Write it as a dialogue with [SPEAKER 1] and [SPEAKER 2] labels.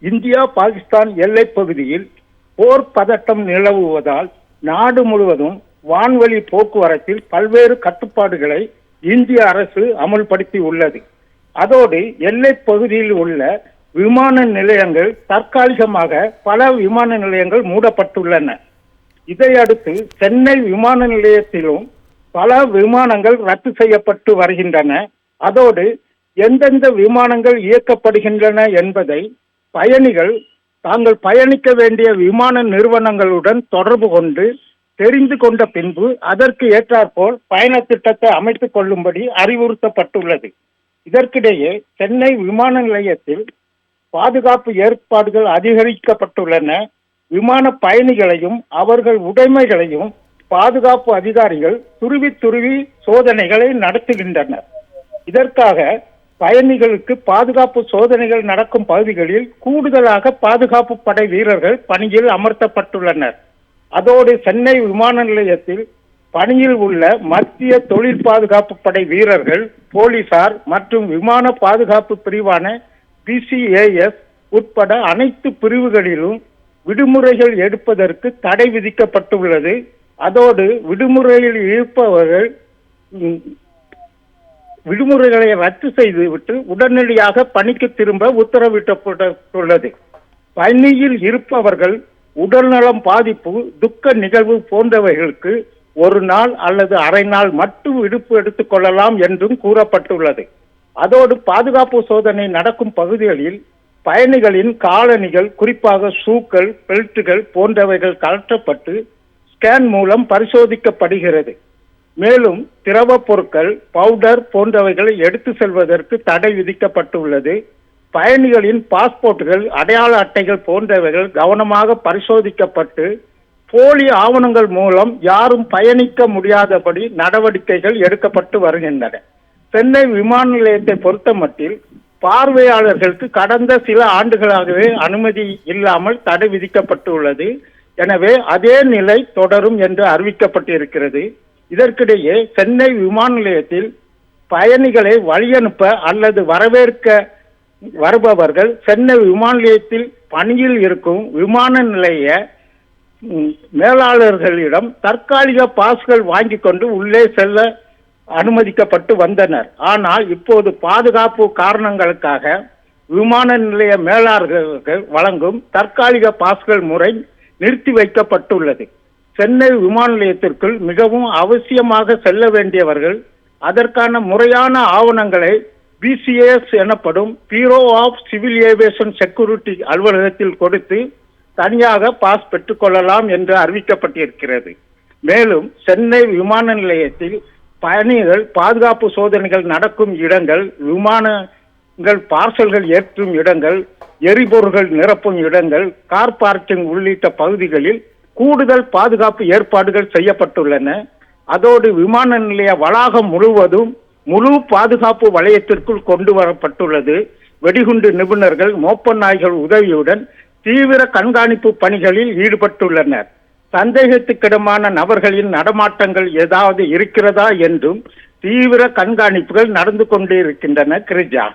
[SPEAKER 1] India Pakistan எல்லைப் பகுதியில் போர் பதட்டம் நிலவுவதால் நாடு முழுவதும் வான்வழி போக்குவரத்தில் பல்வேறு கட்டுப்பாடுகளை இந்திய அரசு அமல்படுத்தி உள்ளது. அதோடு எல்லைப் பகுதியில் உள்ள விமான நிலையங்கள் தற்காலிகமாக பல விமான நிலையங்கள் மூடப்பட்டுள்ளன. இதையடுத்து சென்னை விமான நிலையத்திலும் பல விமானங்கள் ரத்து செய்யப்பட்டு வருகின்றன. அதோடு எந்தெந்த விமானங்கள் இயக்கப்படுகின்றன என்பதை பயணிகள் தாங்கள் பயணிக்க வேண்டிய விமான நிறுவனங்களுடன் தொடர்பு கொண்டு தெரிந்து கொண்ட பின்பு அதற்கு ஏற்றாற்போல் பயண திட்டத்தை அமைத்துக் கொள்ளும்படி அறிவுறுத்தப்பட்டுள்ளது. இதற்கிடையே சென்னை விமான நிலையத்தில் பாதுகாப்பு ஏற்பாடுகள் அதிகரிக்கப்பட்டுள்ளன. விமான பயணிகளையும் அவர்கள் உடைமைகளையும் பாதுகாப்பு அதிகாரிகள் துருவி துருவி சோதனைகளை நடத்துகின்றனர். இதற்காக பயணிகளுக்கு பாதுகாப்பு சோதனைகள் நடக்கும் பகுதிகளில் கூடுதலாக பாதுகாப்பு படை வீரர்கள் பணியில் அமர்த்தப்பட்டுள்ளனர். அதோடு சென்னை விமான நிலையத்தில் பணியில் உள்ள மத்திய தொழில் பாதுகாப்பு படை வீரர்கள் போலீசார் மற்றும் விமான பாதுகாப்பு பிரிவான பிசிஏஎஸ் உட்பட அனைத்து பிரிவுகளிலும் விடுமுறைகள் எடுப்பதற்கு தடை விதிக்கப்பட்டுள்ளது. அதோடு விடுமுறையில் இருப்பவர்கள் விடுமுறைகளை ரத்து செய்துவிட்டு உடனடியாக பணிக்கு திரும்ப உத்தரவிடப்பட்டுள்ளது. பணியில் இருப்பவர்கள் உடல்நலம் பாதிப்பு துக்க நிகழ்வு போன்றவைகளுக்கு ஒரு நாள் அல்லது அரை நாள் மட்டும் விடுப்பு எடுத்துக் கொள்ளலாம் என்றும் கூறப்பட்டுள்ளது. அதோடு பாதுகாப்பு சோதனை நடக்கும் பகுதிகளில் பயணிகளின் காலணிகள் குறிப்பாக ஷூக்கள் பெல்ட்டுகள் போன்றவைகள் கலற்றப்பட்டு ஸ்கேன் மூலம் பரிசோதிக்கப்படுகிறது. மேலும் திரவ பொருட்கள் பவுடர் போன்றவைகளை எடுத்து செல்வதற்கு தடை விதிக்கப்பட்டுள்ளது. பயணிகளின் பாஸ்போர்ட்டுகள் அடையாள அட்டைகள் போன்றவைகள் கவனமாக பரிசோதிக்கப்பட்டு போலி ஆவணங்கள் மூலம் யாரும் பயணிக்க முடியாதபடி நடவடிக்கைகள் எடுக்கப்பட்டு வருகின்றன. சென்னை விமான நிலையத்தை பொறுத்தமட்டில் பார்வையாளர்களுக்கு கடந்த சில ஆண்டுகளாகவே அனுமதி இல்லாமல் தடை விதிக்கப்பட்டுள்ளது. எனவே அதே நிலை தொடரும் என்று அறிவிக்கப்பட்டிருக்கிறது. இதற்கிடையே சென்னை விமான நிலையத்தில் பயணிகளை வழியனுப்ப அல்லது வரவேற்க வருபவர்கள் சென்னை விமான நிலையத்தில் பணியில் இருக்கும் விமான நிலைய மேலாளர்களிடம் தற்காலிக பாஸ்கள் வாங்கி கொண்டு உள்ளே செல்ல அனுமதிக்கப்பட்டு வந்தனர். ஆனால் இப்போது பாதுகாப்பு காரணங்களுக்காக விமான நிலைய மேலாளர்கள் வழங்கும் தற்காலிக பாஸ்கள் முறை நிறுத்தி வைக்கப்பட்டுள்ளது. சென்னை விமான நிலையத்திற்குள் மிகவும் அவசியமாக செல்ல வேண்டியவர்கள் அதற்கான முறையான ஆவணங்களை பிசிஎஸ் எனப்படும் bureau of civil aviation security அலுவலகத்தில் கொடுத்து தனியாக பாஸ் பெற்றுக்கொள்ளலாம் என்று அறிவிக்கப்பட்டிருக்கிறது. மேலும் சென்னை விமான நிலையத்தில் பயணிகள் பாதுகாப்பு சோதனைகள் நடக்கும் இடங்கள் விமானங்கள் பார்சல்கள் ஏற்றும் இடங்கள் எரிபொருள்கள் நிரப்பும் இடங்கள் கார் பார்க்கிங் உள்ளிட்ட பகுதிகளில் கூடுதல் பாதுகாப்பு ஏற்பாடுகள் செய்யப்பட்டுள்ளன. அதோடு விமான நிலைய வளாகம் முழுவதும் முழு பாதுகாப்பு வளையத்திற்குள் கொண்டு வரப்பட்டுள்ளது. வெடிகுண்டு நிபுணர்கள் மோப்ப நாய்கள் உதவியுடன் தீவிர கண்காணிப்பு பணிகளில் ஈடுபட்டுள்ளனர். சந்தேகத்துக்கிடமான நபர்களின் நடமாட்டங்கள் ஏதாவது இருக்கிறதா என்றும் தீவிர கண்காணிப்புகள் நடந்து கொண்டிருக்கின்றன கிரிஜா.